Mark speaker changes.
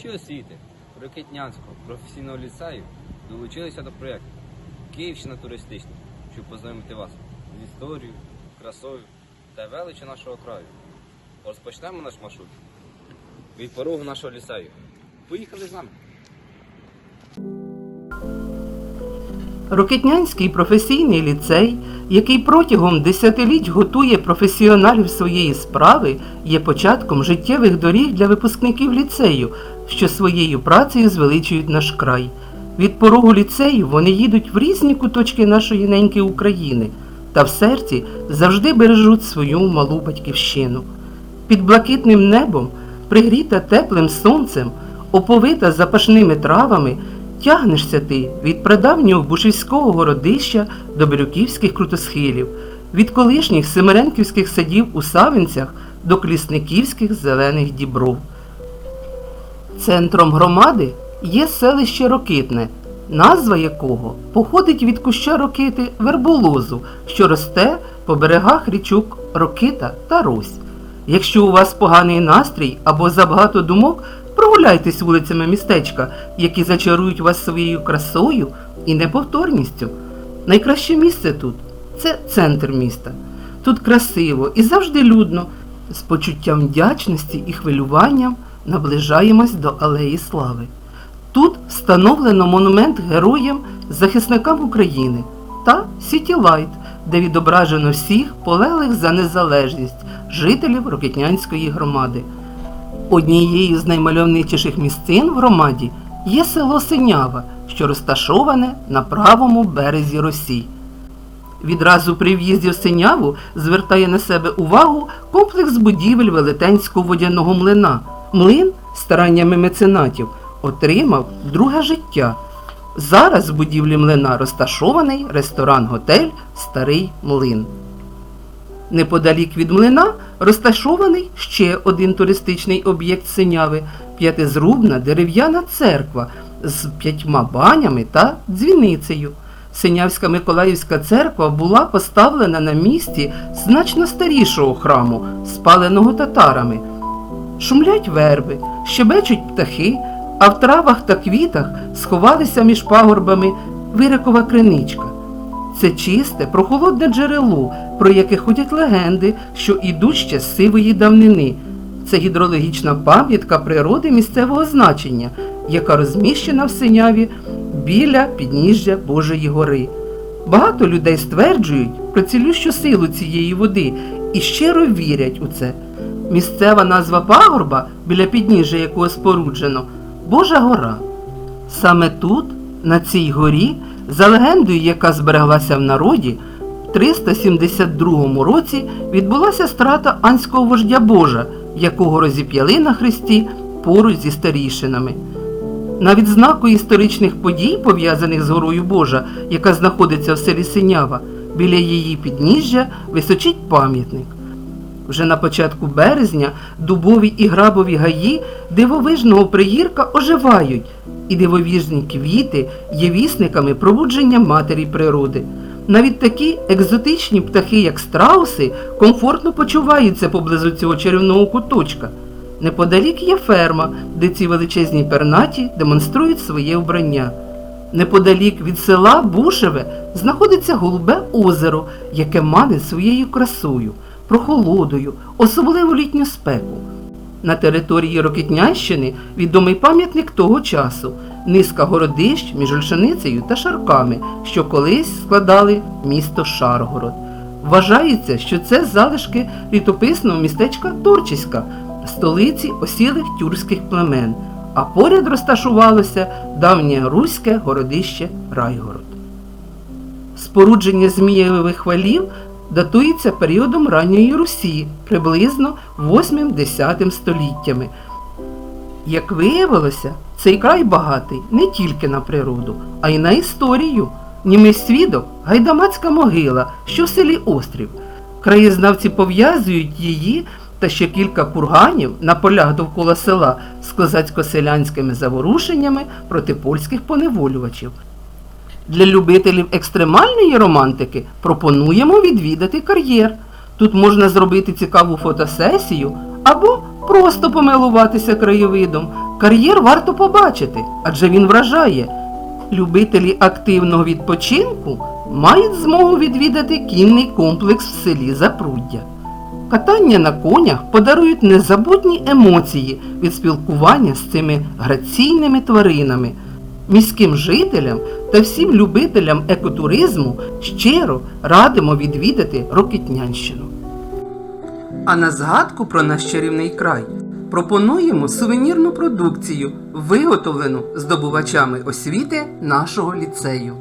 Speaker 1: Здобувачі освіти Рокетнянського професійного ліцею долучилися до проєкту Київщина туристична, щоб познайомити вас з історією, красою та величі нашого краю. Розпочнемо наш маршрут від порогу нашого ліцею. Поїхали з нами.
Speaker 2: Рокетнянський професійний ліцей, який протягом десятиліть готує професіоналів своєї справи, є початком життєвих доріг для випускників ліцею, що своєю працею звеличують наш край. Від порогу ліцею вони їдуть в різні куточки нашої неньки України та в серці завжди бережуть свою малу батьківщину. Під блакитним небом, пригріта теплим сонцем, оповита запашними травами, тягнешся ти від прадавнього бушівського городища до Бірюківських крутосхилів, від колишніх семеренківських садів у Савинцях до Клісниківських зелених дібров. Центром громади є селище Рокитне, назва якого походить від куща рокити верболозу, що росте по берегах річок Рокита та Рось. Якщо у вас поганий настрій або забагато думок, прогуляйтесь вулицями містечка, які зачарують вас своєю красою і неповторністю. Найкраще місце тут це центр міста. Тут красиво і завжди людно. З почуттям вдячності і хвилюванням наближаємось до Алеї Слави. Тут встановлено монумент героям, захисникам України та Сіті Лайт, де відображено всіх полеглих за незалежність жителів Рокетнянської громади. Однією з наймальовничіших місцин в громаді є село Синява, що розташоване на правому березі Росії. Відразу при в'їзді в Синяву звертає на себе увагу комплекс будівель Велетенського водяного млина. Млин стараннями меценатів отримав друге життя. Зараз в будівлі млина розташований ресторан-готель Старий Млин. Неподалік від млина розташований ще один туристичний об'єкт Синяви п'ятизрубна дерев'яна церква з п'ятьма банями та дзвіницею. Синявська Миколаївська церква була поставлена на місці значно старішого храму, спаленого татарами. Шумлять верби, щебечуть птахи, а в травах та квітах сховалися між пагорбами вирикова криничка. Це чисте, прохолодне джерело, про яке ходять легенди, що ідуть ще з сивої давнини. Це гідрологічна пам'ятка природи місцевого значення, яка розміщена в Синяві біля підніжжя Божої гори. Багато людей стверджують про цілющу силу цієї води і щиро вірять у це. Місцева назва пагорба, біля підніжжя якого споруджено, Божа гора. Саме тут, на цій горі, за легендою, яка збереглася в народі, в 372 році відбулася страта анського вождя Божа, якого розіп'яли на хресті поруч зі старішинами. На відзнаку історичних подій, пов'язаних з горою Божа, яка знаходиться в селі Синява, біля її підніжжя височить пам'ятник. Вже на початку березня дубові і грабові гаї дивовижного приїрка оживають, і дивовіжні квіти є вісниками пробудження матері природи. Навіть такі екзотичні птахи, як страуси, комфортно почуваються поблизу цього чарівного куточка. Неподалік є ферма, де ці величезні пернаті демонструють своє вбрання. Неподалік від села Бушеве знаходиться голубе озеро, яке мане своєю красою, прохолодою, особливо літню спеку. На території Рокитнянщини відомий пам'ятник того часу, низка городищ між Ольшаницею та Шарками, що колись складали місто Шаргород. Вважається, що це залишки літописного містечка Торчиська, столиці осілих тюркських племен, а поряд розташувалося давнє руське городище Райгород. Спорудження Змієвих валів датується періодом ранньої Русі, приблизно 8-10 століттями. Як виявилося, цей край багатий не тільки на природу, а й на історію. Німий свідок гайдамацька могила, що в селі Острів. Краєзнавці пов'язують її та ще кілька курганів на полях довкола села з козацько-селянськими заворушеннями проти польських поневолювачів. Для любителів екстремальної романтики пропонуємо відвідати кар'єр. Тут можна зробити цікаву фотосесію або просто помилуватися краєвидом Кар'єр варто побачити, адже він вражає. Любителі активного відпочинку мають змогу відвідати кінний комплекс в селі Запруддя. Катання на конях подарують незабутні емоції від спілкування з цими граційними тваринами. Міським жителям та всім любителям екотуризму щиро радимо відвідати Рокитнянщину. А на згадку про наш чарівний край пропонуємо сувенірну продукцію, виготовлену здобувачами освіти нашого ліцею.